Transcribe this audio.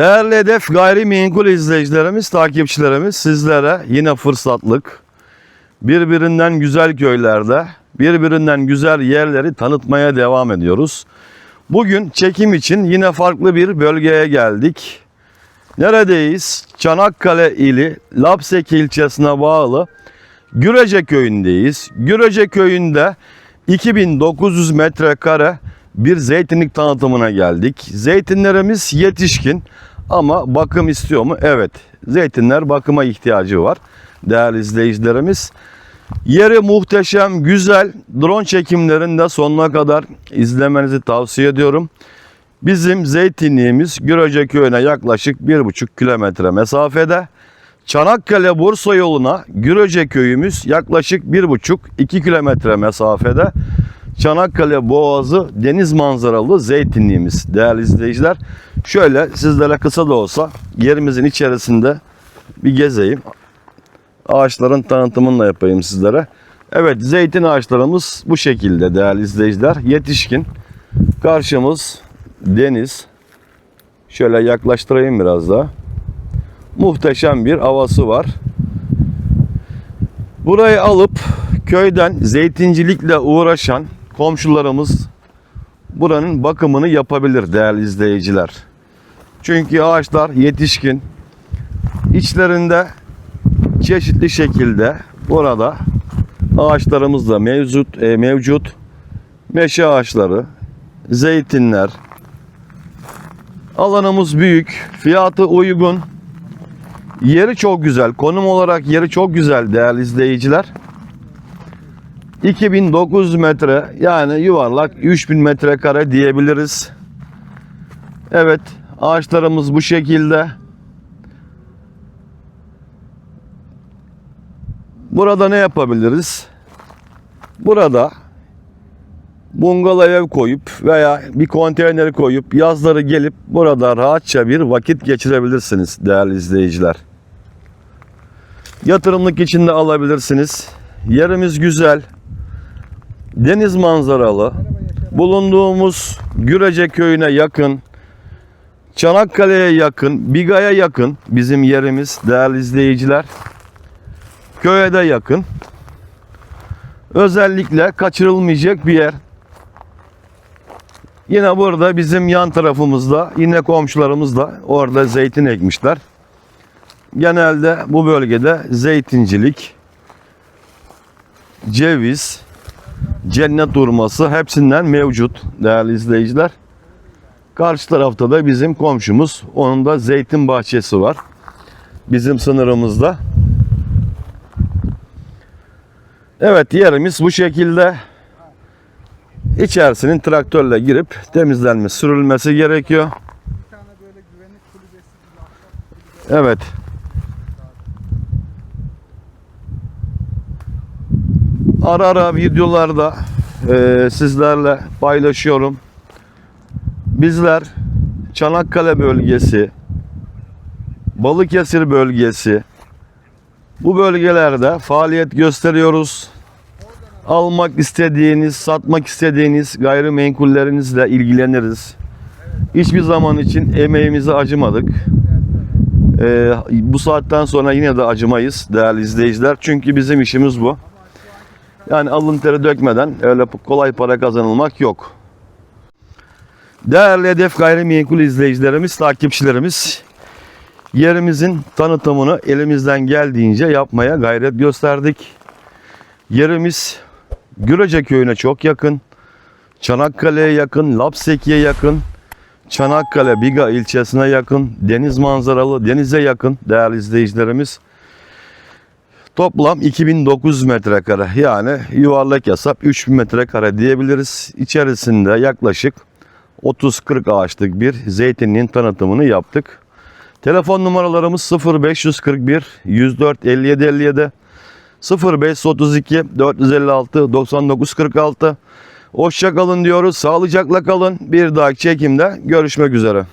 Değerli hedef gayrimenkul izleyicilerimiz, takipçilerimiz sizlere yine fırsatlık birbirinden güzel köylerde, birbirinden güzel yerleri tanıtmaya devam ediyoruz. Bugün çekim için yine farklı bir bölgeye geldik. Neredeyiz? Çanakkale ili Lapseki ilçesine bağlı Gürece köyündeyiz. Gürece köyünde 2900 metrekare bir zeytinlik tanıtımına geldik. Zeytinlerimiz yetişkin ama bakım istiyor mu? Evet. Zeytinler bakıma ihtiyacı var. Değerli izleyicilerimiz. Yeri muhteşem, güzel. Drone çekimlerinde sonuna kadar izlemenizi tavsiye ediyorum. Bizim zeytinliğimiz Gürece köyüne yaklaşık 1,5 kilometre mesafede. Çanakkale Bursa yoluna Gürece köyümüz yaklaşık 1,5-2 kilometre mesafede. Çanakkale Boğazı deniz manzaralı zeytinliğimiz değerli izleyiciler. Şöyle sizlere kısa da olsa yerimizin içerisinde bir gezeyim. Ağaçların tanıtımını da yapayım sizlere. Evet zeytin ağaçlarımız bu şekilde değerli izleyiciler. Yetişkin. Karşımız deniz. Şöyle yaklaştırayım biraz daha. Muhteşem bir havası var. Burayı alıp köyden zeytincilikle uğraşan komşularımız buranın bakımını yapabilir değerli izleyiciler. Çünkü ağaçlar yetişkin. İçlerinde çeşitli şekilde burada ağaçlarımız da mevcut, e, mevcut. Meşe ağaçları, zeytinler. Alanımız büyük, fiyatı uygun. Yeri çok güzel. Konum olarak yeri çok güzel değerli izleyiciler. 2900 metre yani yuvarlak 3000 metrekare diyebiliriz. Evet ağaçlarımız bu şekilde. Burada ne yapabiliriz? Burada bungalov ev koyup veya bir konteyner koyup yazları gelip burada rahatça bir vakit geçirebilirsiniz değerli izleyiciler. Yatırımlık içinde alabilirsiniz. Yerimiz güzel. Deniz manzaralı. Bulunduğumuz Gürece köyüne yakın. Çanakkale'ye yakın, Biga'ya yakın bizim yerimiz değerli izleyiciler. Köye de yakın. Özellikle kaçırılmayacak bir yer. Yine burada bizim yan tarafımızda yine komşularımız da orada zeytin ekmişler. Genelde bu bölgede zeytincilik, ceviz, cennet hurması hepsinden mevcut değerli izleyiciler. Karşı tarafta da bizim komşumuz. Onun da zeytin bahçesi var. Bizim sınırımızda. Evet yerimiz bu şekilde. İçerisinin traktörle girip temizlenmesi, sürülmesi gerekiyor. Bir Ara ara videolarda e, sizlerle paylaşıyorum. Bizler Çanakkale bölgesi, Balıkesir bölgesi bu bölgelerde faaliyet gösteriyoruz. Almak istediğiniz, satmak istediğiniz gayrimenkullerinizle ilgileniriz. Hiçbir zaman için emeğimizi acımadık. Ee, bu saatten sonra yine de acımayız değerli izleyiciler. Çünkü bizim işimiz bu. Yani alın teri dökmeden öyle kolay para kazanılmak yok. Değerli hedef gayrimenkul izleyicilerimiz, takipçilerimiz yerimizin tanıtımını elimizden geldiğince yapmaya gayret gösterdik. Yerimiz Gürece köyüne çok yakın. Çanakkale'ye yakın, Lapseki'ye yakın. Çanakkale Biga ilçesine yakın, deniz manzaralı, denize yakın değerli izleyicilerimiz. Toplam 2900 metrekare yani yuvarlak hesap 3000 metrekare diyebiliriz. İçerisinde yaklaşık 30-40 ağaçlık bir zeytinliğin tanıtımını yaptık. Telefon numaralarımız 0541 104 57 57 0532 456 9946 Hoşça kalın diyoruz. Sağlıcakla kalın. Bir dahaki çekimde görüşmek üzere.